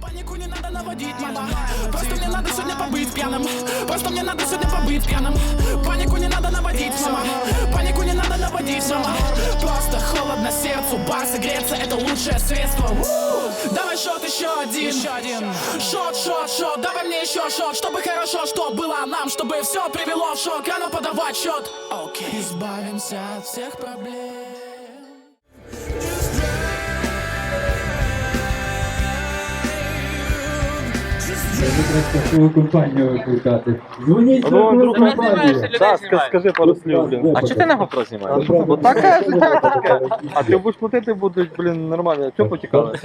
Панику не надо наводить, мама. Просто мне надо сегодня побыть пьяным. Просто мне надо сегодня побыть пьяным. Панику не надо наводить, мама. Панику не надо наводить, мама. Просто холодно сердцу, бар согреться Это лучшее средство! Давай шот еще один. Еще один. Шот, шот, шот, давай мне еще шот. Чтобы хорошо, что было нам Чтобы все привело в шок. А ну подавать счет. Окей. Избавимся от всех проблем Треба страхову компанію викликати. Дзвоніть Ну, страхову компанію. Так, ска- скажи пару слів, блін. А чи ти на GoPro знімаєш? Бо таке життя таке. А ти будеш платити, будуть, блін, нормально. Чого потікали?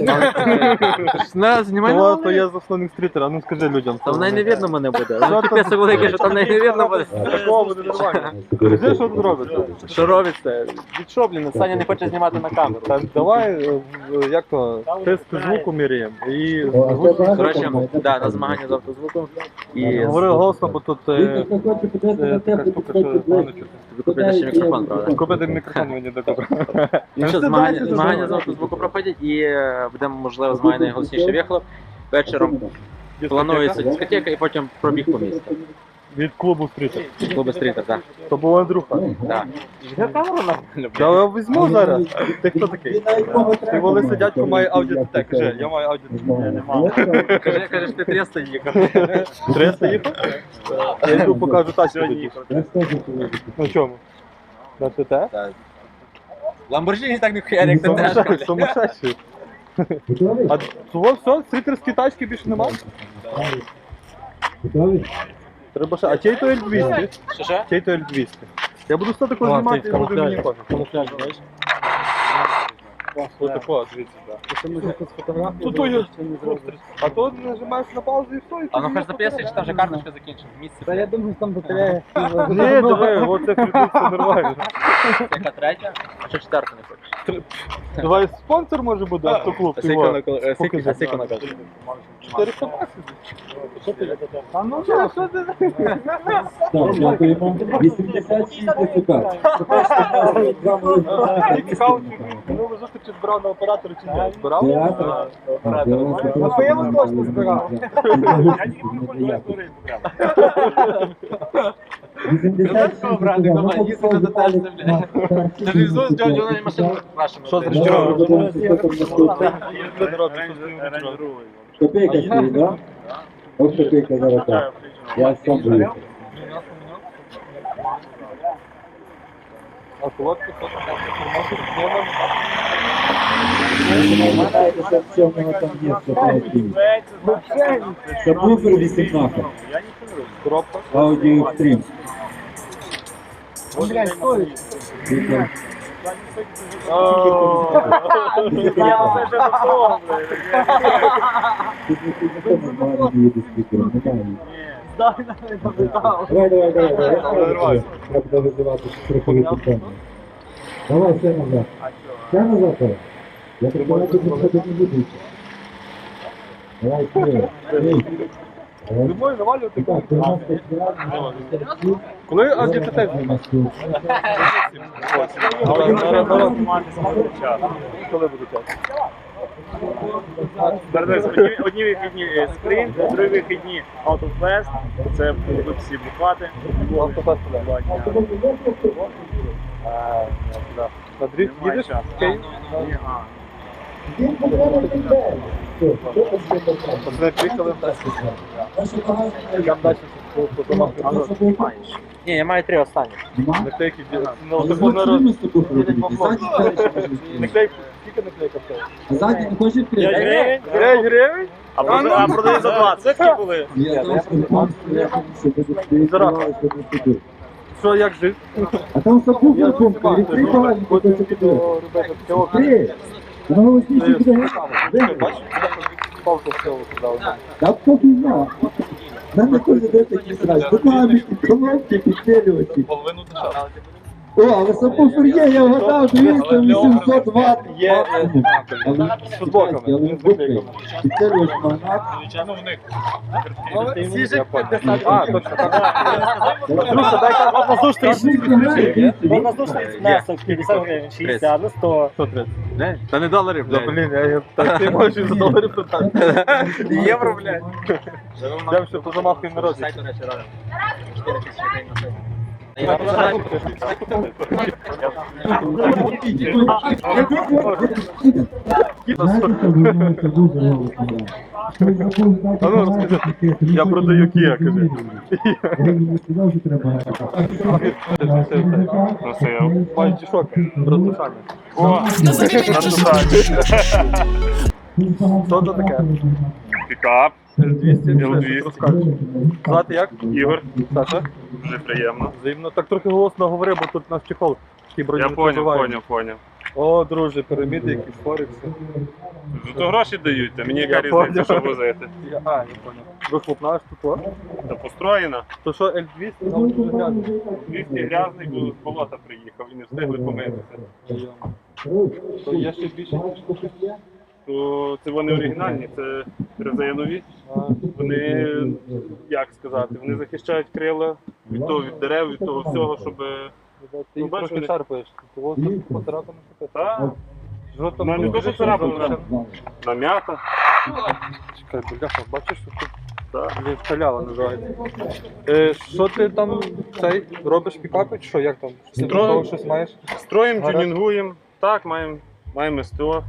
На, знімай Ну, на то я засновник стрітера, а ну скажи людям. Там не видно мене буде. Ну, там? Піпець великий, що там не видно буде. Такого буде нормально. Скажи, що тут робиться? Що робиться? Від що, блін? Саня не хоче знімати на камеру. Так, давай, е, в- як то, тест звуку міряємо. І Коротше, да, так? Змагання з автозвуком. І говори голосно, бо тут е, е, така штука, що погано чути. ви купите ще мікрофон, правда? Купити мікрофон мені до добре. Ну що, змагання, змагання з автозвуку проходять і е, буде, можливо, змагання найголосніше в'їхало. Вечором планується дискотека і потім пробіг по місту. Від клубу стрітер. Клуби стрітер, так. То був Андрюха. Да. Я камеру нормально, Да я візьму зараз. Ти хто такий? Ти знає, дядько має аудіотек. як Кажи, я маю аудіотек. знає. Каже, кажеш, ти 300 їхав. 300 їхав? Я йду покажу. Я ж теж повинен. На чому? На ТТ? Ламборджині так не хуярь, як ти теж. Сумасшедший. А того все, стрітерські тачки більше нема? Готовий? Треба ще. А чей то L200? Що то L200? Я буду все таке знімати і буду мені кожен. Такого, дивіться, так. Тут то є. А то нажимаєш на паузу і все, і А ну хоч записуй, чи там вже карточка закінчена. Місце. Та я думаю, там батарея. Ні, давай, оце придуться нормально. Яка третя? А що четверта не хочеш? Давай спонсор може буде автоклуб. А скільки во. на кол- е, скільки- а скільки на карточці? 400 баксів. А ну що, що ти? Так, дякуємо. 86 депутат. Цікаво, чи минулу зустрічі збирав на оператора чи ні? Збирав? Напевно, точно збирав. Я Телевізор з дядю на машину вашому. Що за Копейка стоїть, да? Ось копейка зараз. Я сам буду. А колодки, що там? Намагаєтеся в цьому там є фотографії. Сабвуфер 18. Коробка. Аудіо Extreme. Супер. Тут не телефон нормально їде спікером, немає. Давай, давай, давай, давай. Давай. Треба визивати страхову компанію. Давай, все назад. Все назад, давай. Я що це не буде. Давай. Давай. Зимою навалювати. Так, 95 Коли антитетек? Коли буде час? Одні, одні вихідні е, спринт, другі вихідні автофест, це будуть всі бухати. Автофест дня. На дріфт їдеш? Ні, а. Пацани приїхали. Там далі по по домах. Ні, я маю три останні. Наклейки Ну, такого народ. Наклейки, скільки наклейка стоїть? Ззаді не хочеш 5 відкрити? гривень, 5 гривень? а прода- а продають за 20. Це такі були. Я там телефон, що буде стоїть, Зараз. що буде туди. Що, як жити? А там сапуха Я пункт, відкрий багажник, Хочу хоче туди. до ребята цього. Відкрий! Воно голосніше буде. Бачиш, палку всього туди. Та хто пізна? Нам не кожен день такі страшні. Докладники, колонки, підсилювачі. Половину дешевше. О, сабвуфер є, я вгадав, дивіться, 800 Вт. Є, Але з футболками, але з наклейками. Підтримуєш магнат. А, точно. Друзі, дай там воздушний воздушний внесок 50 гривень, 60, ну 100. Що 30? Не? Та не доларів, Да, блядь. блін, я так можеш і за долари питати. Євро, блядь. Я ще позамахую народ. Сайт, до речі, радий. 4 тисячі гривень на сайт. А ну, розкажи. Я продаю Kia, кажи. О, Що це таке? Пікап, L200. Розкажеш. Звати як? Ігор, Саша? дуже приємно. Взаємно. Так трохи голосно говори, бо тут наш чехол. Такий Я поняв, бронеметалізований. поняв, поняв. О, друже, піраміди, якісь форекси. Зато гроші дають, а мені яка Я різниця, поняв. що возити. Я- А, я понял. Вихлопна штука. Та построєна. То що L200 нам дуже грязно. 200 грязний, бо з болота приїхав і не встигли помитися. То є ще більше. То це вони оригінальні, це резинові. Вони, як сказати, вони захищають крила від того, від дерев, від того всього, щоб. Ти їх трохи шарпаєш. Того поцарапано що Та, Що? Ну, не дуже там? нам'ята. Чекай, бляха, бачиш, що тут Та. Блін, халява називається. Е, що ти там цей, робиш пікапи, чи що, як там? Ти Строю. щось маєш? Гаразд. тюнінгуємо. Так, маємо, маємо СТО,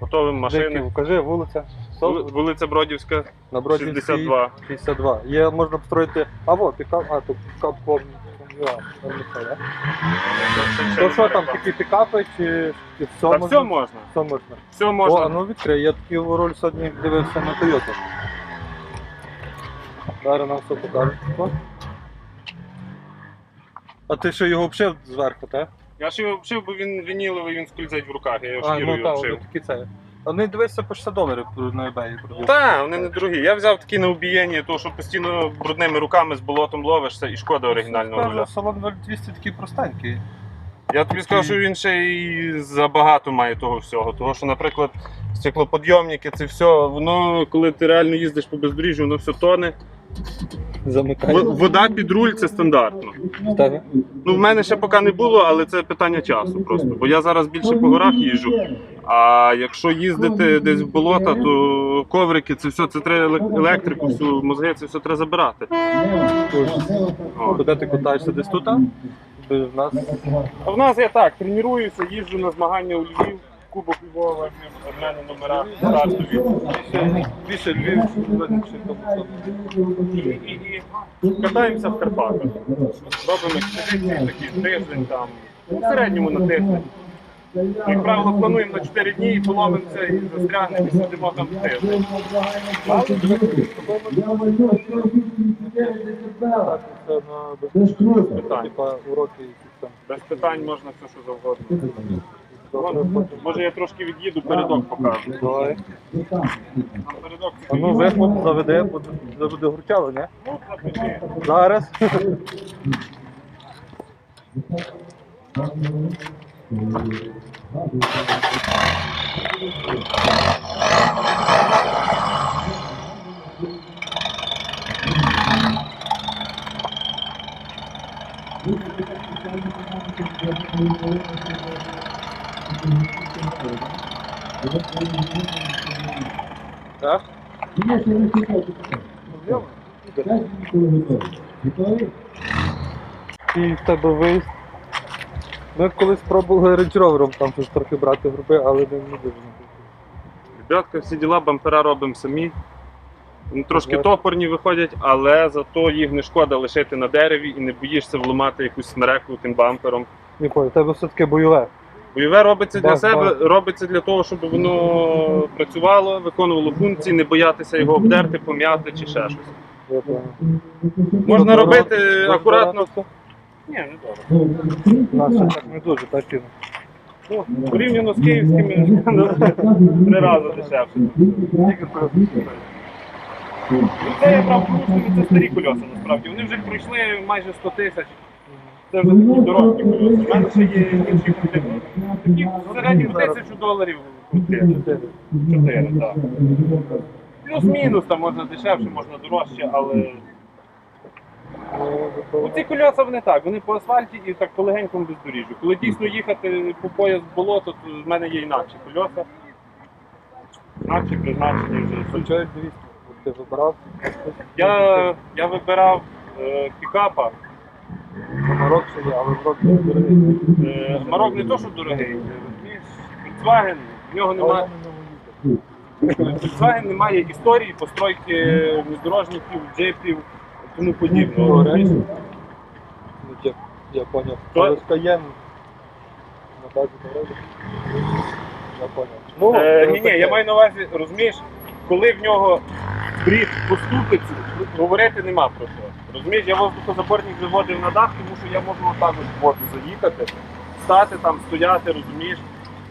готовимо машини. Кажи, вулиця. Вули- Вулиця Бродівська, На Бродівській 62. 62. Є, можна построїти, а во, пікап, а, то пікап да? То що там, тільки пікапи, чи, чи все Та можна? все можна. Все можна. Все О, а ну відкрий, я такий роль сьогодні дивився на Toyota. Зараз нам все покажуть. О. А ти що його обшив зверху, так? Я його вшив, бо він вініловий, він скользить в руках, я його шкірою ну вони такі це. Вони дивися по 60 доларів на eBay продають. Так, вони не дорогі. Я взяв такі на убієння, тому що постійно брудними руками з болотом ловишся і шкода оригінального руля. салон 0200 такий простенький. Я тобі скажу, що він ще й забагато має того всього. Того, що, наприклад, стеклоподйомники, це все, воно, коли ти реально їздиш по бездоріжжю, воно все тоне. Замикає. В- Вода під руль це стандартно. Так. Ну, в мене ще поки не було, але це питання часу просто. Бо я зараз більше по горах їжджу. А якщо їздити десь в болота, то коврики, це все, це треба елек- електрику, всю мозги, це все треба забирати. О. Куди ти катаєшся десь тут? Ти в нас А в нас я так, тренуюся, їжджу на змагання у Львів, Кубок Львова, в мене номера стартові. більше, Львів. І, катаємося в Карпатах. Робимо експедиції такі тиждень там, ну, в середньому на тиждень. Як правило, плануємо на 4 дні і половимося і застрягнемо і сидимо там тиждень. Без питань можна все, що завгодно. Може я трошки від'їду, передок покажу. Давай. Там передок А ну вихлоп заведе, бо заведе гурчало, не? Ну, запиши. Зараз. Так? І в тебе виїзд. Ми колись пробували Range Rover там щось трохи брати групи, але не, дуже. Ребятка, всі діла, бампера робимо самі. Вони трошки топорні виходять, але зато їх не шкода лишити на дереві і не боїшся вламати якусь смереку тим бампером. В тебе все-таки бойове. Бойове робиться для себе, робиться для того, щоб воно працювало, виконувало функції, не боятися його обдерти, пом'яти чи ще щось. Можна робити акуратно. Ні, не добре. Нас так не дуже, так і. Ну, порівняно з київськими три рази дешевше. Ну, це я брав порушники, це старі кольоса насправді. Вони вже пройшли майже 100 тисяч. Це вже такі дорожні колеса. У мене ще є інші категорії. Такі в середньому тисячу доларів. Чотири, так. Плюс-мінус, там можна дешевше, можна дорожче, але. Оці кольоса вони так, вони по асфальті і так по легенькому бездоріжжю. Коли дійсно їхати по пояс болото, то в мене є інакші кольоса. Інакші призначені вже. Включаєш 200, ти вибирав. Я, я вибирав е, пікапа. Марок ще є, але в рок не дорогий. Е, Марок не то, що дорогий. е, розумієш, Volkswagen, в нього немає. Volkswagen не має історії постройки внедорожників, джипів, тому подібного. розумієш? Ну, Я, я поняв. То- Але Каєн на базі дороги. Я поняв. Ну, Е, ні, ні, я маю на увазі, розумієш, коли в нього брід поступиться, говорити нема про що. Розумієш, я воздухозаборник виводив на дах, тому що я можу отак от в воду заїхати, стати там, стояти, розумієш.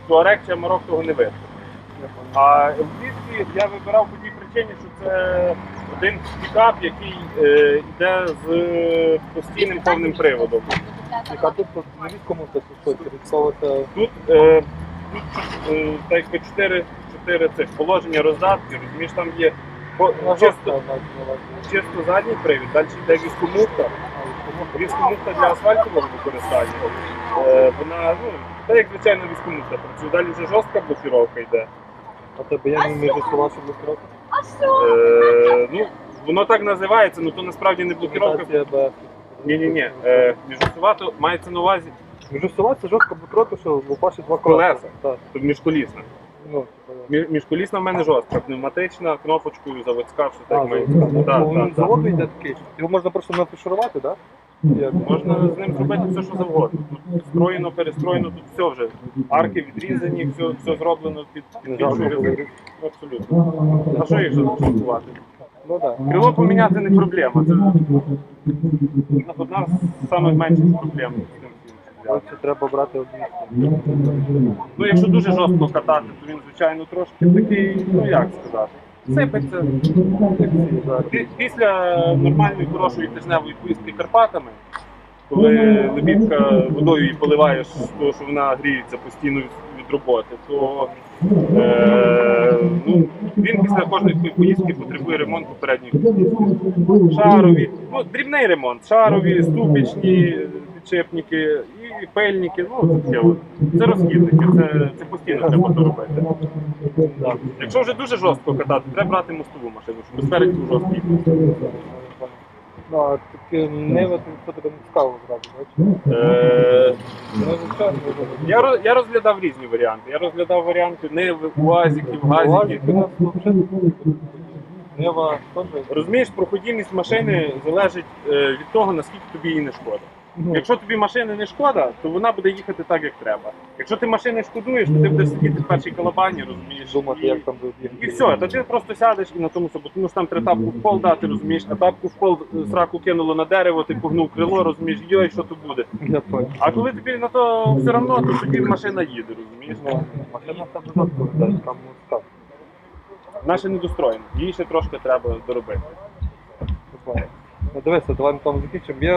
Туарек чи Марок того не вийде. А в лісі я вибирав по тій причині, що це один пікап, який е, йде з постійним повним приводом. Яка тут на це що, Тут, е, тут е, так якби чотири, чотири цих положення роздатки, розумієш, там є чисто, задній привід, далі йде віскомуфта. Віскомуфта для асфальтового використання. Е, вона, ну, та як звичайно віскомуфта працює. Далі вже жорстка блокіровка йде. А тебе є між вашим блокировкою? Е, ну, воно так називається, але то насправді не блокіровка. Ні-ні-ні. Е, міжусувато мається на увазі Міжусова це жорстка блокировка, що в упаші два Колеса. Так. міжколісна. Ну, Мі- Міжколісна в мене жорстка, пневматична, кнопочкою, заводська, все так має. ну. Так, ну, так, з заводу йде такий. Його можна просто нафішурувати, так? Як? Можна з ним зробити все, що завгодно. Тут встроєно, перестроєно, тут все вже. Арки відрізані, все, все зроблено під резину. Абсолютно. А що їх вже шокувати? Ну так. Крило поміняти не проблема. Це одна з самих менших проблем. з цим. Це треба брати одну. Ну, якщо дуже жорстко катати, то він, звичайно, трошки такий, ну як сказати, сипеться. Пі- Після нормальної хорошої тижневої поїздки Карпатами, коли лебідка водою її поливаєш, тому що вона гріється постійно від, роботи, то е, ну, він після кожної поїздки потребує ремонту коліски. Шарові, ну дрібний ремонт, шарові, ступічні підшипники і пельники, ну це от. Це розхідники, це, це постійно треба то робити. Да. Якщо вже дуже жорстко катати, треба брати мостову машину, щоб спереді був жорсткий. Ну, а таке то це тебе не цікаво зразу, бачиш? Е, Ну, звичайно, я, роз- я розглядав різні варіанти. Я розглядав варіанти Ниви, УАЗиків, газиків. Нива теж. Розумієш, проходимість машини залежить е, від того, наскільки тобі її не шкода. Ну, Якщо тобі машини не шкода, то вона буде їхати так, як треба. Якщо ти машини шкодуєш, то ти будеш сидіти в першій колобані, розумієш. думати, і- як там І все, то ти просто сядеш і на тому собі, тому що там треба тапку в пол дати, розумієш, а тапку в пол сраку кинуло на дерево, ти погнув крило, розумієш, йой, що то буде. А коли тобі на то все одно, то тоді машина їде, розумієш? Ну, машина там жорстко там муска. Вона ще не достроєна, її ще трошки треба доробити. Ну, дивися, давай на тому закінчимо.